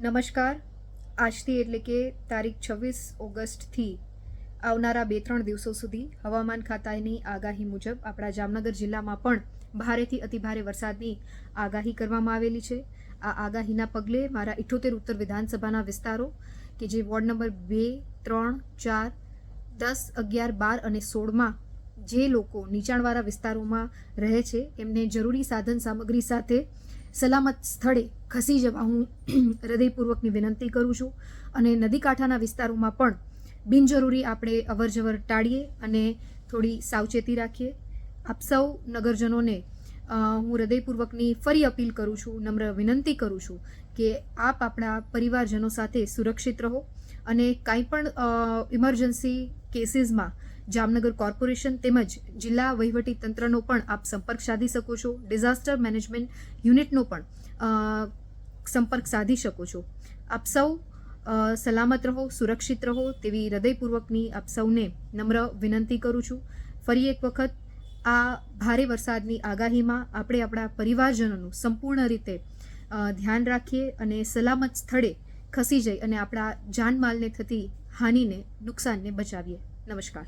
નમસ્કાર. આજથી એટલે કે તારીખ છવ્વીસ ઓગસ્ટથી આવનારા બે ત્રણ દિવસો સુધી હવામાન ખાતાની આગાહી મુજબ આપણા જામનગર જિલ્લામાં પણ ભારેથી અતિભારે વરસાદની આગાહી કરવામાં આવેલી છે. આ આગાહીના પગલે મારા ઇઠોતેર ઉત્તર વિધાનસભાના વિસ્તારો કે જે વોર્ડ નંબર બે, ત્રણ, ચાર, દસ, અગિયાર, બાર અને સોળમાં જે લોકો નીચાણવાળા વિસ્તારોમાં રહે છે, એમને જરૂરી સાધન સામગ્રી સાથે સલામત સ્થળે ખસી જવા હું હૃદયપૂર્વકની વિનંતી કરું છું અને નદી કાંઠાના વિસ્તારોમાં પણ બિનજરૂરી આપણે અવરજવર ટાળીએ અને થોડી સાવચેતી રાખીએ. આપ સૌ નગરજનોને હું હૃદયપૂર્વકની ફરી અપીલ કરું છું, નમ્ર વિનંતી કરું છું કે આપ આપણા પરિવારજનો સાથે સુરક્ષિત રહો અને કાંઈ પણ ઇમરજન્સી કેસીસમાં જામનગર કોર્પોરેશન તેમજ જિલ્લા વહીવટી તંત્રનો પણ આપ સંપર્ક સાધી શકો છો. ડિઝાસ્ટર મેનેજમેન્ટ યુનિટનો પણ સંપર્ક સાધી શકો છો. આપ સૌ સલામત રહો, સુરક્ષિત રહો તેવી હૃદયપૂર્વકની આપ સૌને નમ્ર વિનંતી કરું છું. ફરી એક વખત આ ભારે વરસાદની આગાહીમાં આપણે આપણા પરિવારજનોનું સંપૂર્ણ રીતે ધ્યાન રાખીએ અને સલામત સ્થળે ખસી જઈ અને આપણા જાનમાલને થતી હાનિને, નુકસાનને બચાવીએ. નમસ્કાર.